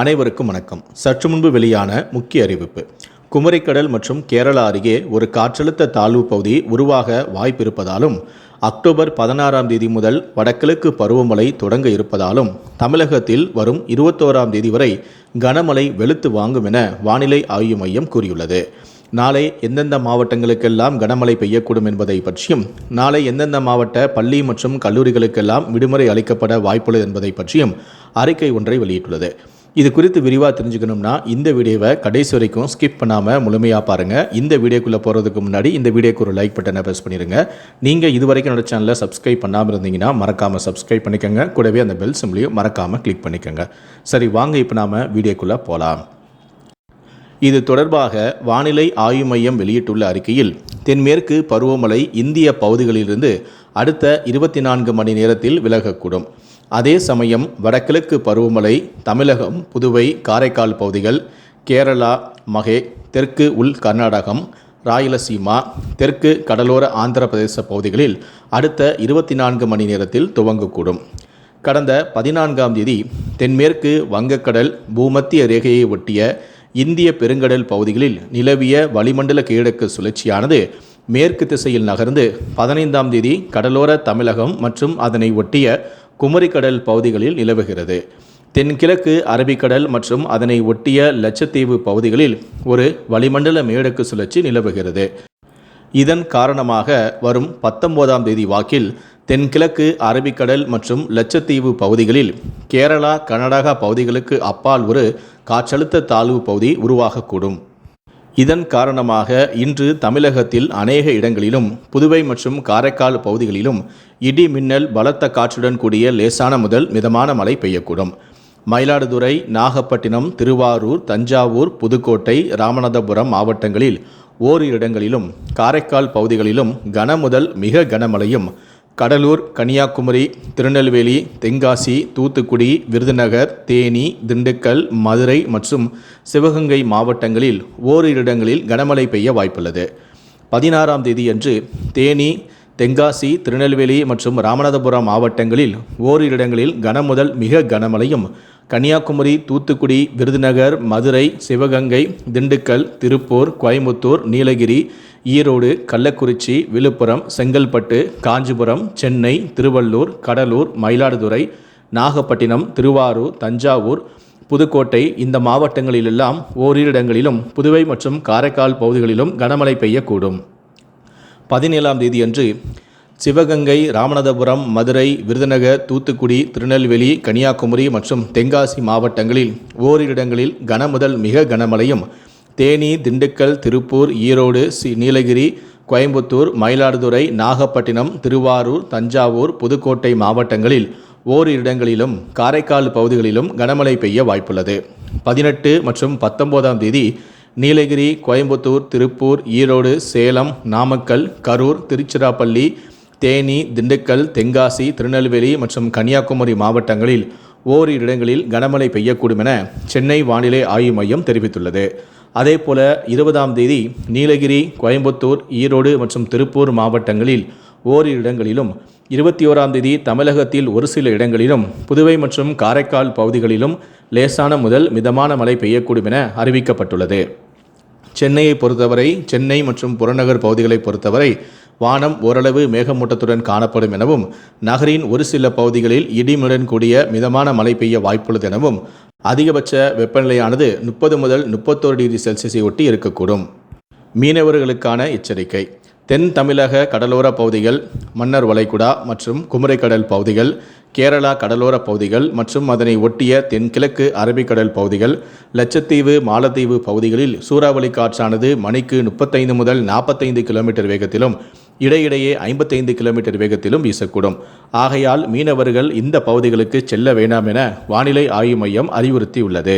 அனைவருக்கும் வணக்கம். சற்று முன்பு வெளியான முக்கிய அறிவிப்பு. குமரிக்கடல் மற்றும் கேரளா அருகே ஒரு காற்றழுத்த தாழ்வு பகுதி உருவாக வாய்ப்பிருப்பதாலும் அக்டோபர் பதினாறாம் தேதி முதல் வடகிழக்கு பருவமழை தொடங்க இருப்பதாலும் தமிழகத்தில் வரும் இருபத்தோராம் தேதி வரை கனமழை வெளுத்து வாங்கும் என வானிலை ஆய்வு மையம் கூறியுள்ளது. நாளை எந்தெந்த மாவட்டங்களுக்கெல்லாம் கனமழை பெய்யக்கூடும் என்பதை பற்றியும் நாளை எந்தெந்த மாவட்ட பள்ளி மற்றும் கல்லூரிகளுக்கெல்லாம் விடுமுறை அளிக்கப்பட வாய்ப்புள்ளது என்பதை பற்றியும் அறிக்கை ஒன்றை வெளியிட்டுள்ளது. இது குறித்து விரிவாக தெரிஞ்சுக்கணும்னா இந்த வீடியோவை கடைசி வரைக்கும் ஸ்கிப் பண்ணாமல் முழுமையாக பாருங்கள் இந்த வீடியோக்குள்ளே போகிறதுக்கு முன்னாடி இந்த வீடியோக்கு ஒரு லைக் பட்டனை ப்ரெஸ் பண்ணிடுங்க நீங்கள் இது வரைக்கும் என்னோட சேனலை சப்ஸ்கிரைப் பண்ணாமல் இருந்தீங்கன்னா மறக்காமல் சப்ஸ்கிரைப் பண்ணிக்கோங்க. கூடவே அந்த பெல் சிம்லையும் மறக்காமல் கிளிக் பண்ணிக்கோங்க. சரி வாங்க இப்போ நாம் வீடியோக்குள்ளே போகலாம் இது தொடர்பாக வானிலை ஆய்வு மையம் வெளியிட்டுள்ள அறிக்கையில் தென்மேற்கு பருவமழை இந்திய பகுதிகளிலிருந்து அடுத்த இருபத்தி நான்கு மணி நேரத்தில் விலகக்கூடும். அதே சமயம் வடகிழக்கு பருவமழை தமிழகம் புதுவை காரைக்கால் பகுதிகள் கேரளா மகே தெற்கு உள் கர்நாடகம் ராயலசீமா தெற்கு கடலோர ஆந்திர பிரதேச பகுதிகளில் அடுத்த இருபத்தி நான்கு மணி நேரத்தில் துவங்கக்கூடும். கடந்த பதினான்காம் தேதி தென்மேற்கு வங்கக்கடல் பூமத்திய ரேகையை ஒட்டிய இந்திய பெருங்கடல் பகுதிகளில் நிலவிய வளிமண்டல கிழக்கு சுழற்சியானது மேற்கு திசையில் நகர்ந்து பதினைந்தாம் தேதி கடலோர தமிழகம் மற்றும் அதனை ஒட்டிய குமரிக்கடல் பகுதிகளில் நிலவுகிறது. தென்கிழக்கு அரபிக்கடல் மற்றும் அதனை ஒட்டிய லட்சத்தீவு பகுதிகளில் ஒரு வளிமண்டல மேடக்கு சுழற்சி நிலவுகிறது. இதன் காரணமாக வரும் பத்தொன்பதாம் தேதி வாக்கில் தென்கிழக்கு அரபிக்கடல் மற்றும் லட்சத்தீவு பகுதிகளில் கேரளா கர்நாடகா பகுதிகளுக்கு அப்பால் ஒரு காற்றழுத்த தாழ்வு பகுதி உருவாகக்கூடும். இதன் காரணமாக இன்று தமிழகத்தில் அநேக இடங்களிலும் புதுவை மற்றும் காரைக்கால் பகுதிகளிலும் இடி மின்னல் பலத்த காற்றுடன் கூடிய லேசான முதல் மிதமான மழை பெய்யக்கூடும். மயிலாடுதுறை நாகப்பட்டினம் திருவாரூர் தஞ்சாவூர் புதுக்கோட்டை ராமநாதபுரம் மாவட்டங்களில் ஓரிரு இடங்களிலும் காரைக்கால் பகுதிகளிலும் கன முதல் மிக கனமழையும் கடலூர் கன்னியாகுமரி திருநெல்வேலி தென்காசி தூத்துக்குடி விருதுநகர் தேனி திண்டுக்கல் மதுரை மற்றும் சிவகங்கை மாவட்டங்களில் ஓரிரு இடங்களில் கனமழை பெய்ய வாய்ப்புள்ளது. பதினாறாம் தேதியன்று தேனி தென்காசி திருநெல்வேலி மற்றும் ராமநாதபுரம் மாவட்டங்களில் ஓரிரு இடங்களில் கனமுதல் மிக கனமழையும் கன்னியாகுமரி தூத்துக்குடி விருதுநகர் மதுரை சிவகங்கை திண்டுக்கல் திருப்பூர் கோயம்புத்தூர் நீலகிரி ஈரோடு கள்ளக்குறிச்சி விழுப்புரம் செங்கல்பட்டு காஞ்சிபுரம் சென்னை திருவள்ளூர் கடலூர் மயிலாடுதுறை நாகப்பட்டினம் திருவாரூர் தஞ்சாவூர் புதுக்கோட்டை இந்த மாவட்டங்களிலெல்லாம் ஓரிரு இடங்களிலும் புதுவை மற்றும் காரைக்கால் பகுதிகளிலும் கனமழை பெய்யக்கூடும். பதினேழாம் தேதியன்று சிவகங்கை ராமநாதபுரம் மதுரை விருதுநகர் தூத்துக்குடி திருநெல்வேலி கன்னியாகுமரி மற்றும் தென்காசி மாவட்டங்களில் ஓரிரு இடங்களில் கனமுதல் மிக கனமழையும். தேனி திண்டுக்கல் திருப்பூர் ஈரோடு சி நீலகிரி கோயம்புத்தூர் மயிலாடுதுறை நாகப்பட்டினம் திருவாரூர் தஞ்சாவூர் புதுக்கோட்டை மாவட்டங்களில் ஓரிரு இடங்களிலும் காரைக்கால் பகுதிகளிலும் கனமழை பெய்ய வாய்ப்புள்ளது. பதினெட்டு மற்றும் பத்தொன்பதாம் தேதி நீலகிரி கோயம்புத்தூர் திருப்பூர் ஈரோடு சேலம் நாமக்கல் கரூர் திருச்சிராப்பள்ளி தேனி திண்டுக்கல் தென்காசி திருநெல்வேலி மற்றும் கன்னியாகுமரி மாவட்டங்களில் ஓரிரு இடங்களில் கனமழை பெய்யக்கூடும் என சென்னை வானிலை ஆய்வு மையம் தெரிவித்துள்ளது. அதேபோல இருபதாம் தேதி நீலகிரி கோயம்புத்தூர் ஈரோடு மற்றும் திருப்பூர் மாவட்டங்களில் ஓரிரு இடங்களிலும் இருபத்தி ஓராம் தேதி தமிழகத்தில் ஒரு சில இடங்களிலும் புதுவை மற்றும் காரைக்கால் பகுதிகளிலும் லேசான முதல் மிதமான மழை பெய்யக்கூடும் என அறிவிக்கப்பட்டுள்ளது. சென்னையை பொறுத்தவரை சென்னை மற்றும் புறநகர் பகுதிகளை பொறுத்தவரை வானம் ஓரளவு மேகமூட்டத்துடன் காணப்படும் எனவும் நகரின் ஒரு சில பகுதிகளில் இடிமுடன் கூடிய மிதமான மழை பெய்ய வாய்ப்புள்ளது எனவும் அதிகபட்ச வெப்பநிலையானது முப்பது முதல் முப்பத்தோரு டிகிரி செல்சியஸை ஒட்டி இருக்கக்கூடும். மீனவர்களுக்கான எச்சரிக்கை. தென் தமிழக கடலோர பகுதிகள் மன்னர் வளைகுடா மற்றும் குமரிக்கடல் பகுதிகள் கேரளா கடலோர பகுதிகள் மற்றும் அதனை ஒட்டிய தென்கிழக்கு அரபிக்கடல் பகுதிகள் லட்சத்தீவு மாலத்தீவு பகுதிகளில் சூறாவளி காற்றானது மணிக்கு முப்பத்தைந்து முதல் நாற்பத்தைந்து கிலோமீட்டர் வேகத்திலும் இடையிடையே ஐம்பத்தைந்து கிலோமீட்டர் வேகத்திலும் வீசக்கூடும். ஆகையால் மீனவர்கள் இந்த பகுதிகளுக்கு செல்ல வேண்டாம் என வானிலை ஆய்வு மையம் அறிவுறுத்தியுள்ளது.